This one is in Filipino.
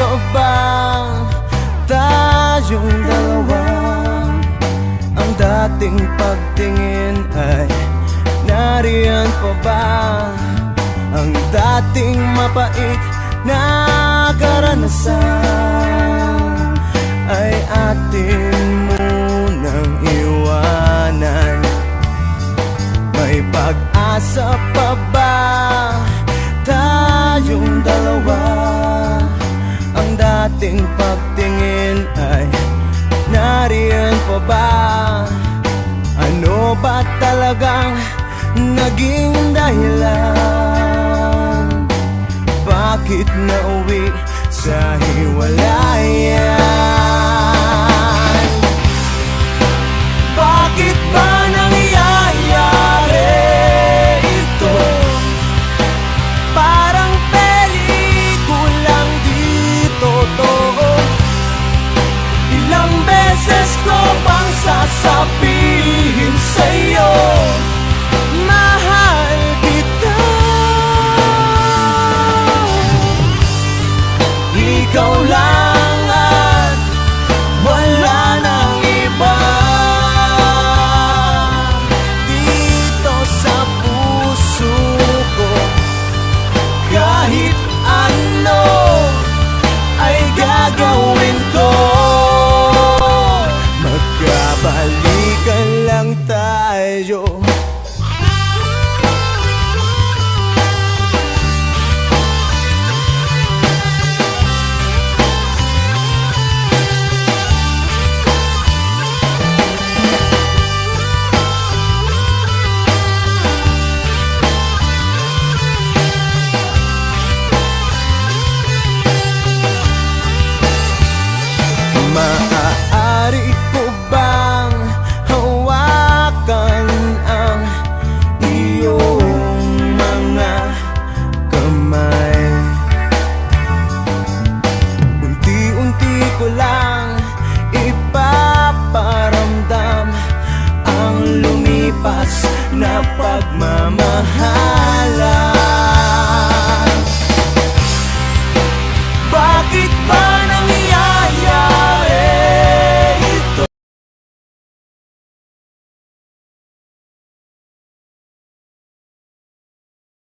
pa ba tayong dalawa? Ang dating pagtingin ay nariyan pa ba? Ang dating mapait na karanasan ay atin munang iwanan May pag-asa pa ba tayong dalawa? Talagang naging dahilan? Bakit nauwi sa hiwalayan? Lang tayo na pagmamahalan